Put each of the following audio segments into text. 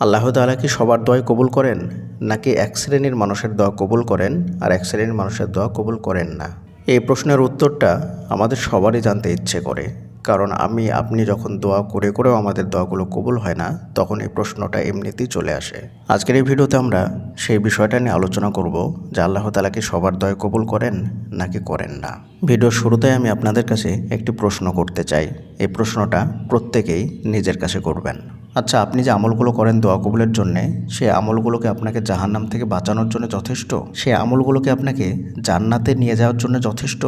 আল্লাহ তালা কি সবার দোয়াই কবুল করেন? নাকি এক শ্রেণির মানুষের দয়া কবুল করেন আর এক শ্রেণির মানুষের দোয়া কবুল করেন না? এই প্রশ্নের উত্তরটা আমাদের সবারই জানতে ইচ্ছে করে। কারণ আমি, আপনি যখন দোয়া করে করেও আমাদের দোয়াগুলো কবুল হয় না, তখন এই প্রশ্নটা এমনিতেই চলে আসে। আজকের এই ভিডিওতে আমরা সেই বিষয়টা নিয়ে আলোচনা করব যে আল্লাহ তাআলা কি সবার দয় কবুল করেন নাকি করেন না। ভিডিওর শুরুতে আমি আপনাদের কাছে একটি প্রশ্ন করতে চাই। এই প্রশ্নটা প্রত্যেকেই নিজের কাছে করবেন। আচ্ছা আপনি যে আমলগুলো করেন দোয়া কবুলের জন্যে, সে আমলগুলোকে আপনাকে জাহান্নাম থেকে বাঁচানোর জন্য যথেষ্ট? সে আমলগুলোকে আপনাকে জান্নাতে নিয়ে যাওয়ার জন্য যথেষ্ট?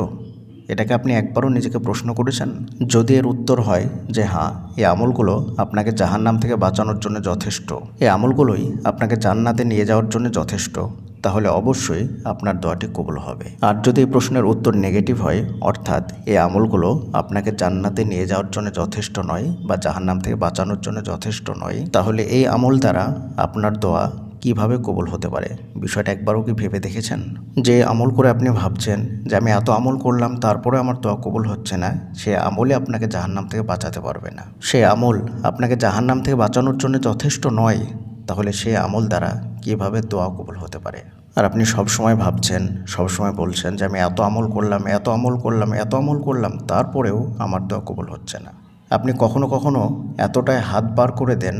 এটাকে আপনি একবারও নিজেকে প্রশ্ন করেছেন? যদি এর উত্তর হয় যে হ্যাঁ এই আমলগুলো আপনাকে জাহান্নাম থেকে বাঁচানোর জন্য যথেষ্ট। এই আমলগুলোই আপনাকে জান্নাতে নিয়ে যাওয়ার জন্য যথেষ্ট। তাহলে অবশ্যই আপনার দোয়াটি কবুল হবে। আর যদি এই প্রশ্নের উত্তর নেগেটিভ হয়, অর্থাৎ এই আমলগুলো আপনাকে জান্নাতে নিয়ে যাওয়ার জন্য যথেষ্ট নয় বা জাহান্নাম থেকে বাঁচানোর জন্য যথেষ্ট নয়, তাহলে এই আমল দ্বারা আপনার দোয়া কীভাবে কবুল হতে পারে? বিষয়টা একবারও কি ভেবে দেখেছেন? যে আমল করে আপনি ভাবছেন যে আমি এত আমল করলাম, তারপরে আমার দোয়া কবুল হচ্ছে না, সে আমলে আপনাকে জাহান্নাম থেকে বাঁচাতে পারবে না। সে আমল আপনাকে জাহান্নাম থেকে বাঁচানোর জন্য যথেষ্ট নয়, তাহলে সে আমল দ্বারা কীভাবে দোয়া কবুল হতে পারে? আর আপনি সব সময় ভাবছেন সব সময় বলছেন যে আমি এত আমল করলাম, এত আমল করলাম, এত আমল করলাম, তারপরেও আমার দোয়া কবুল হচ্ছে না। আপনি কখনো কখনো এতটাই হাত বার করে দেন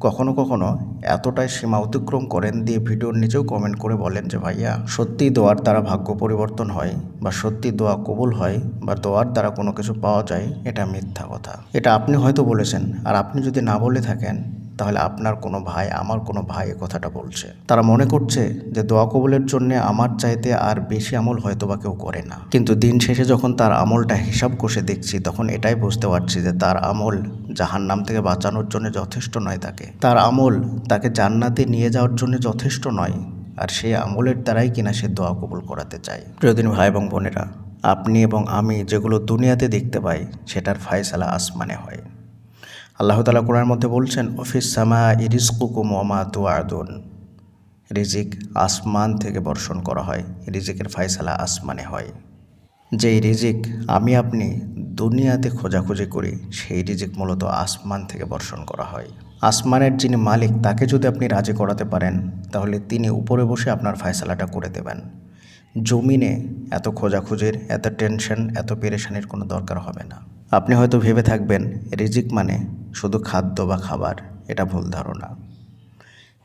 কখনো কখনো এতটাই সীমা অতিক্রম করেন দিয়ে ভিডিওর নিচেও কমেন্ট করে বলেন যে, ভাইয়া সত্যি দোয়ার দ্বারা ভাগ্য পরিবর্তন হয় বা সত্যি দোয়া কবুল হয় বা দোয়ার দ্বারা কোনো কিছু পাওয়া যায়, এটা মিথ্যা কথা। এটা আপনি হয়তো বলেছেন। আর আপনি যদি না বলে থাকেন তাহলে আপনার কোনো ভাই, আমার কোনো ভাই কথাটা বলছে। তারা মনে করছে যে দোয়া কবুলের জন্য আমার চাইতে আর বেশি আমল হয়তো বা কেউ করে না। কিন্তু দিন শেষে যখন তার আমলটা হিসাব কষে দেখছি, তখন এটাই বুঝতে পারছি যে তার আমল জাহান নাম থেকে বাঁচানোর জন্য যথেষ্ট নয় তাকে। তার আমল তাকে জান্নাতে নিয়ে যাওয়ার জন্য যথেষ্ট নয়, আর সেই আমলের দ্বারাই কিনা সে দোয়া কবুল করাতে চায়। প্রিয়দিন ভাই এবং বোনেরা, আপনি এবং আমি যেগুলো দুনিয়াতে দেখতে পাই, সেটার ফায়সালা আসমানে হয়। আল্লাহ তালা কোরআনের মধ্যে বলছেন অফিস সামা ইরিসকুকুম ওমা তুয়াদুন রিজিক আসমান থেকে বর্ষণ করা হয়। রিজিকের ফায়সালা আসমানে হয়। যেই রিজিক আমি আপনি দুনিয়াতে খোঁজাখুঁজি করি, সেই রিজিক মূলত আসমান থেকে বর্ষণ করা হয়। আসমানের যিনি মালিক, তাকে যদি আপনি রাজি করাতে পারেন, তাহলে তিনি উপরে বসে আপনার ফায়সালাটা করে দেবেন। জমিনে এত খোঁজাখুঁজির, এত টেনশন, এত পেরেশানির কোনো দরকার হবে না। আপনি হয়তো ভেবে থাকবেন, রিজিক মানে শুধু খাদ্য বা খাবার, এটা ভুল ধারণা।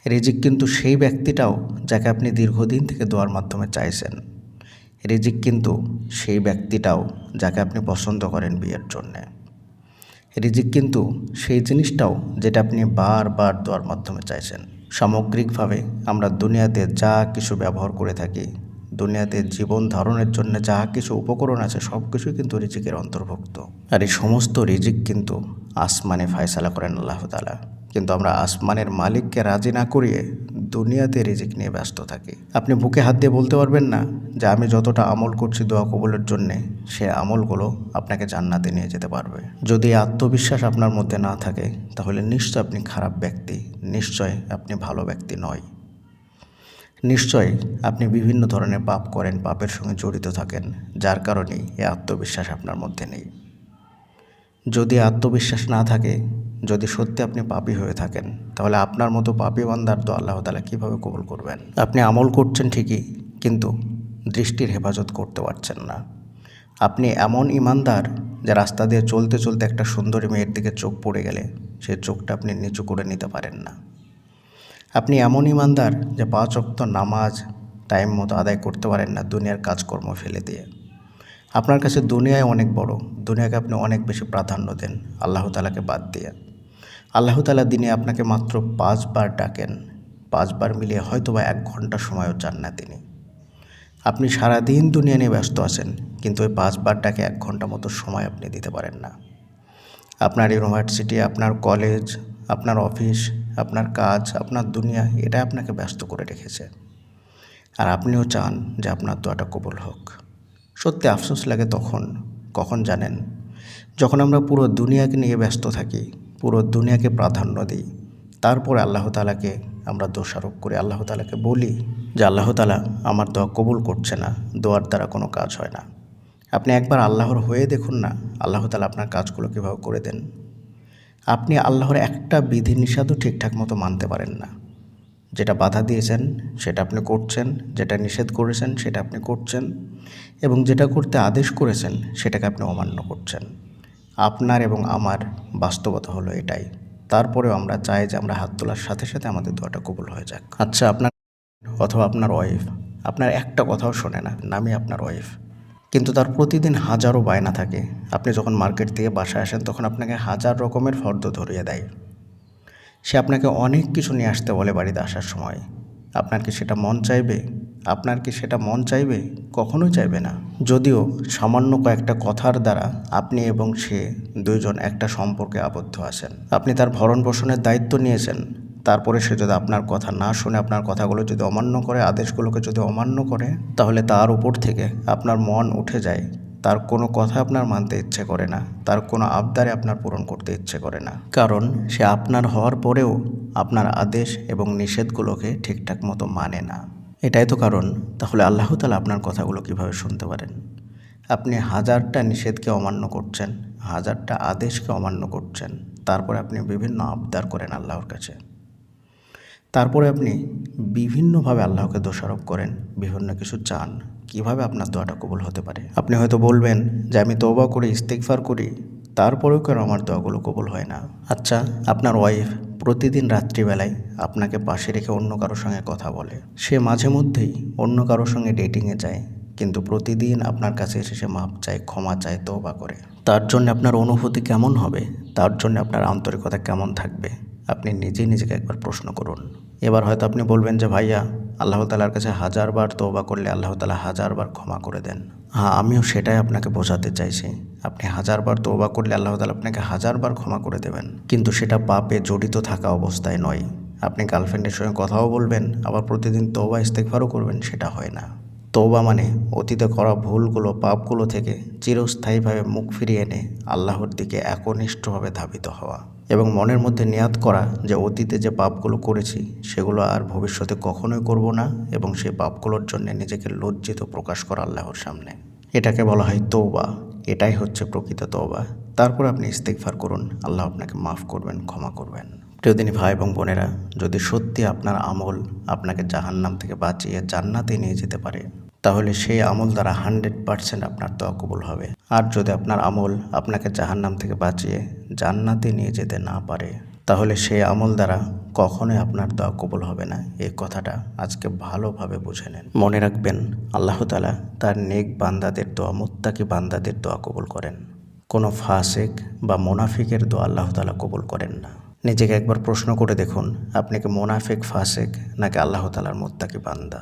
রিজিক কিন্তু সেই ব্যক্তিটাও যাকে আপনি দীর্ঘদিন থেকে দোয়ার মাধ্যমে চাইছেন। রিজিক কিন্তু সেই ব্যক্তিটাও যাকে আপনি পছন্দ করেন বিয়ের জন্যে। রিজিক কিন্তু সেই জিনিসটাও যেটা আপনি বারবার দোয়ার মাধ্যমে চাইছেন। সামগ্রিকভাবে আমরা দুনিয়াতে যা কিছু ব্যবহার করে থাকি দুনিয়াতে জীবন ধারণের জন্য যা কিছু উপকরণ আছে, সব কিছুই কিন্তু রিজিকের অন্তর্ভুক্ত। আর এই সমস্ত রিজিক কিন্তু আসমানে ফায়সালা করেন আল্লাহ তালা কিন্তু আমরা আসমানের মালিককে রাজি না করিয়ে দুনিয়াতে রিজিক নিয়ে ব্যস্ত থাকি। আপনি বুকে হাত দিয়ে বলতে পারবেন না যে আমি যতটা আমল করছি দোয়া কবুলের জন্যে, সে আমলগুলো আপনাকে জান্নাতে নিয়ে যেতে পারবে। যদি আত্মবিশ্বাস আপনার মধ্যে না থাকে, তাহলে নিশ্চয় আপনি খারাপ ব্যক্তি, নিশ্চয় আপনি ভালো ব্যক্তি নয়। নিশ্চয় আপনি বিভিন্ন ধরনের পাপ করেন, পাপের সঙ্গে জড়িত থাকেন, যার কারণেই এই আত্মবিশ্বাস আপনার মধ্যে নেই। যদি আত্মবিশ্বাস না থাকে, যদি সত্যি আপনি পাপী হয়ে থাকেন, তাহলে আপনার মতো পাপী বান্দার তো আল্লাহ তালা কীভাবে কবুল করবেন? আপনি আমল করছেন ঠিকই, কিন্তু দৃষ্টির হেফাজত করতে পারছেন না। আপনি এমন ইমানদার যে রাস্তা দিয়ে চলতে চলতে একটা সুন্দরী মেয়ের দিকে চোখ পড়ে গেলে সেই চোখটা আপনি নিচু করে নিতে পারেন না। আপনি এমন ইমানদার যে পাঁচ অক্ত নামাজ টাইম মতো আদায় করতে পারেন না দুনিয়ার কাজকর্ম ফেলে দিয়ে। আপনার কাছে দুনিয়ায় অনেক বড়, দুনিয়াকে আপনি অনেক বেশি প্রাধান্য দেন আল্লাহ তালাকে বাদ দিয়ে। আল্লাহ তালা দিনে আপনাকে মাত্র পাঁচবার ডাকেন, পাঁচবার মিলিয়ে হয়তো বা এক ঘণ্টা সময়ও চান না তিনি। আপনি সারাদিন দুনিয়া নিয়ে ব্যস্ত আছেন, কিন্তু ওই পাঁচবার ডাকে এক ঘণ্টা মতো সময় আপনি দিতে পারেন না। আপনার ইউনিভার্সিটি, আপনার কলেজ, আপনার অফিস আপনার কাজ, আপনার দুনিয়া, এটা আপনাকে ব্যস্ত করে রেখেছে। আর আপনিও চান যে আপনার দোয়াটা কবুল হোক। সত্যি আফসোস লাগে তখন, কখন জানেন? যখন আমরা পুরো দুনিয়াকে নিয়ে ব্যস্ত থাকি, পুরো দুনিয়াকে প্রাধান্য দিই, তারপর আল্লাহ তালাকে আমরা দোষারোপ করে। আল্লাহ তালাকে বলি যে, আল্লাহ তালা আমার দোয়া কবুল করছে না, দোয়ার দ্বারা কোনো কাজ হয় না। আপনি একবার আল্লাহর হয়ে দেখুন না, আল্লাহ তালা আপনার কাজগুলো কীভাবে করে দেন। আপনি আল্লাহর একটা বিধি বিধিনিষেধও ঠিকঠাক মতো মানতে পারেন না। যেটা বাধা দিয়েছেন, সেটা আপনি করছেন, যেটা নিষেধ করেছেন, সেটা আপনি করছেন এবং যেটা করতে আদেশ করেছেন, সেটাকে আপনি অমান্য করছেন। আপনার এবং আমার বাস্তবতা হলো এটাই। তারপরেও আমরা চাই যে আমরা হাত তোলার সাথে সাথে আমাদের দোয়াটা কবুল হয়ে যাক। আচ্ছা আপনার অথবা আপনার ওয়াইফ, আপনার একটা কথাও শোনে না, নামই আপনার ওয়াইফ। কিন্তু তার প্রতিদিন হাজারো বায়না থাকে। আপনি যখন মার্কেট থেকে বাসায় আসেন, তখন আপনাকে হাজার রকমের ফর্দ ধরিয়ে দেয়। সে আপনাকে অনেক কিছু নিয়ে আসতে বলে বাড়িতে আসার সময়। আপনার কি সেটা মন চাইবে? আপনার কি সেটা মন চাইবে? কখনোই চাইবে না। যদিও সামান্য কয়েকটা কথার দ্বারা আপনি এবং সে দুইজন একটা সম্পর্কে আবদ্ধ আছেন। আপনি তার ভরণ পোষণের দায়িত্ব নিয়েছেন। তারপরে সে যদি আপনার কথা না শুনে, আপনার কথাগুলো যদি অমান্য করে, আদেশগুলোকে যদি অমান্য করে, তাহলে তার উপর থেকে আপনার মন উঠে যায়। তার কোনো কথা আপনার মানতে ইচ্ছে করে না। তার কোনো আবদারে আপনার পূরণ করতে ইচ্ছে করে না। কারণ সে আপনার হওয়ার পরেও আপনার আদেশ এবং নিষেধগুলোকে ঠিকঠাক মতো মানে না। এটাই তো কারণ। তাহলে আল্লাহ তালা আপনার কথাগুলো কীভাবে শুনতে পারেন? আপনি হাজারটা নিষেধকে অমান্য করছেন, হাজারটা আদেশকে অমান্য করছেন, তারপরে আপনি বিভিন্ন আবদার করেন আল্লাহর কাছে। তারপরে আপনি বিভিন্নভাবে আল্লাহকে দোষারোপ করেন, বিভিন্ন কিছু চান, কীভাবে আপনার দোয়াটা কবুল হতে পারে? আপনি হয়তো বলবেন যে, আমি তৌবা করি ইস্তেকফার করি, তারপরেও কেন আমার দোয়াগুলো কবুল হয় না? আচ্ছা আপনার ওয়াইফ প্রতিদিন রাত্রিবেলায় আপনাকে পাশে রেখে অন্য কারোর সঙ্গে কথা বলে। সে মাঝে মধ্যেই অন্য কারোর সঙ্গে ডেটিংয়ে যায়, কিন্তু প্রতিদিন আপনার কাছে এসে সে মাপ চায়, ক্ষমা চায় তৌবা করে। তার জন্য আপনার অনুভূতি কেমন হবে? তার জন্য আপনার আন্তরিকতা কেমন থাকবে? আপনি নিজেই নিজেকে একবার প্রশ্ন করুন। এবার হয়তো আপনি বলবেন যে, ভাইয়া, আল্লাহ তালার কাছে হাজারবার তৌবা করলে আল্লাহ তালা হাজারবার ক্ষমা করে দেন। হ্যাঁ আমিও সেটাই আপনাকে বোঝাতে চাইছি। আপনি হাজারবার তৌবা করলে আল্লাহ তালা আপনাকে হাজারবার ক্ষমা করে দেবেন। কিন্তু সেটা পাপে জড়িত থাকা অবস্থায় নয়। আপনি গার্লফ্রেন্ডের সঙ্গে কথাও বলবেন, আবার প্রতিদিন তৌবা ইস্তেকবারও করবেন, সেটা হয় না। তৌবা মানে অতীতে করা ভুলগুলো, পাপগুলো থেকে চিরস্থায়ীভাবে মুখ ফিরিয়ে এনে আল্লাহর দিকে একনিষ্ঠভাবে ধাবিত হওয়া। এবং মনের মধ্যে নিয়াত করা যে অতীতে যে পাপগুলো করেছি, সেগুলো আর ভবিষ্যতে কখনোই করব না এবং সেই পাপগুলোর জন্য নিজেকে লজ্জিত প্রকাশ করা আল্লাহর সামনে। এটাকে বলা হয় তৌবা এটাই হচ্ছে প্রকৃত তৌবা তারপর আপনি ইস্তেকফার করুন। আল্লাহ আপনাকে মাফ করবেন, ক্ষমা করবেন। প্রিয়দিনী ভাই এবং বোনেরা, যদি সত্যি আপনার আমল আপনাকে জাহান্নাম থেকে বাঁচিয়ে জান্নাতে নিয়ে যেতে পারে তাহলে সেই আমল দ্বারা হান্ড্রেড পারসেন্ট আপনার দোয়া কবুল হবে। আর যদি আপনার আমল আপনাকে জাহান্নাম থেকে বাঁচিয়ে জান্নাতে নিয়ে যেতে না পারে, তাহলে সেই আমল দ্বারা কখনোই আপনার দোয়া কবুল হবে না। এই কথাটা আজকে ভালোভাবে বুঝে নেন। মনে রাখবেন, আল্লাহ তালা তার নেক বান্দাদের দোয়া, মুত্তাকি বান্দাদের দোয়া কবুল করেন। কোনো ফাসেক বা মোনাফিকের দোয়া আল্লাহ তালা কবুল করেন না। নিজেকে একবার প্রশ্ন করে দেখুন, আপনি কি মোনাফিক, ফাসেক নাকি আল্লাহ তালার মোত্তাকি বান্দা?